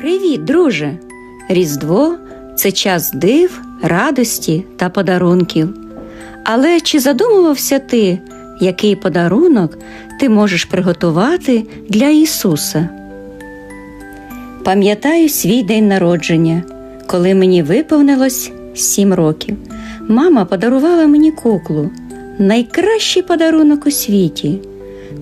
Привіт, друже! Різдво це час див, радості та подарунків. Але чи задумувався ти, який подарунок ти можеш приготувати для Ісуса? Пам'ятаю свій день народження, коли мені виповнилось сім років. Мама подарувала мені куклу найкращий подарунок у світі.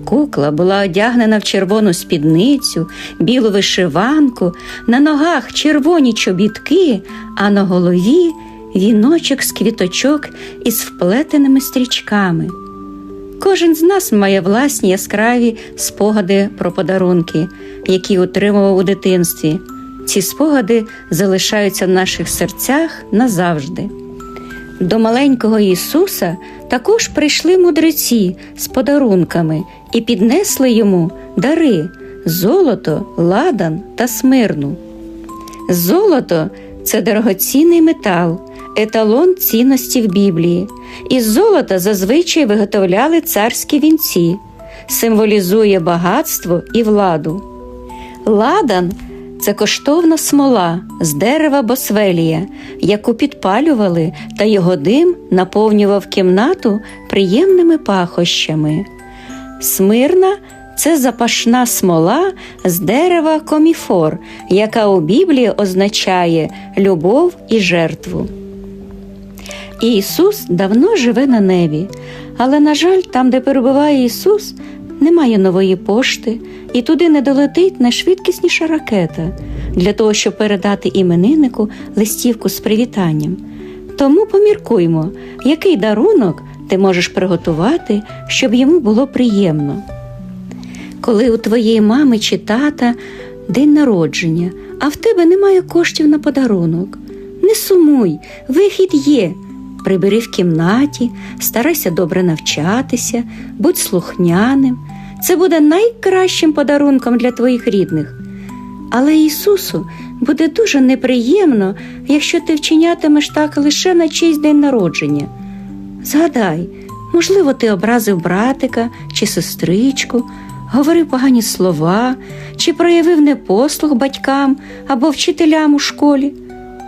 Кукла була одягнена в червону спідницю, білу вишиванку, на ногах червоні чобітки, а на голові віночок з квіточок із вплетеними стрічками. Кожен з нас має власні яскраві спогади про подарунки, які отримував у дитинстві. Ці спогади залишаються в наших серцях назавжди. До маленького Ісуса також прийшли мудреці з подарунками і піднесли йому дари золото, ладан та смирну. Золото це дорогоцінний метал, еталон цінності в Біблії. Із золота зазвичай виготовляли царські вінці, символізує багатство і владу. Ладан це коштовна смола з дерева босвелія, яку підпалювали, та його дим наповнював кімнату приємними пахощами. Смирна це запашна смола з дерева коміфор, яка у Біблії означає любов і жертву. Ісус давно живе на небі, але, на жаль, там, де перебуває Ісус, немає нової пошти, і туди не долетить найшвидкісніша ракета для того, щоб передати імениннику листівку з привітанням. Тому поміркуймо, який дарунок ти можеш приготувати, щоб йому було приємно. Коли у твоєї мами чи тата день народження, а в тебе немає коштів на подарунок, не сумуй, вихід є. Прибери в кімнаті, старайся добре навчатися, будь слухняним. Це буде найкращим подарунком для твоїх рідних. Але Ісусу буде дуже неприємно, якщо ти вчинятимеш так лише на чийсь день народження. Згадай, можливо, ти образив братика чи сестричку, говорив погані слова, чи проявив непослух батькам або вчителям у школі.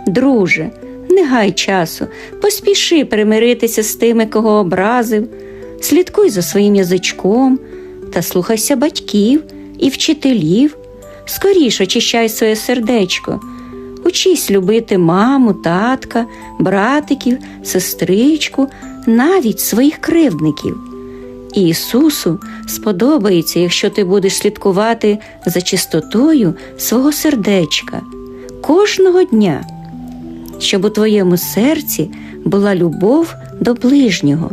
Друже, не гай часу, поспіши примиритися з тими, кого образив, слідкуй за своїм язичком та слухайся батьків і вчителів. Скоріш очищай своє сердечко, учись любити маму, татка, братиків, сестричку, навіть своїх кривдників. Ісусу сподобається, якщо ти будеш слідкувати за чистотою свого сердечка кожного дня, щоб у твоєму серці була любов до ближнього.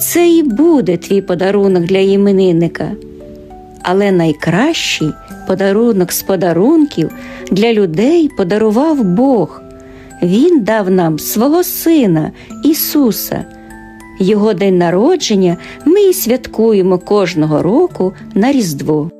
Це і буде твій подарунок для іменинника. Але найкращий подарунок з подарунків для людей подарував Бог. Він дав нам свого Сина Ісуса. Його день народження ми і святкуємо кожного року на Різдво.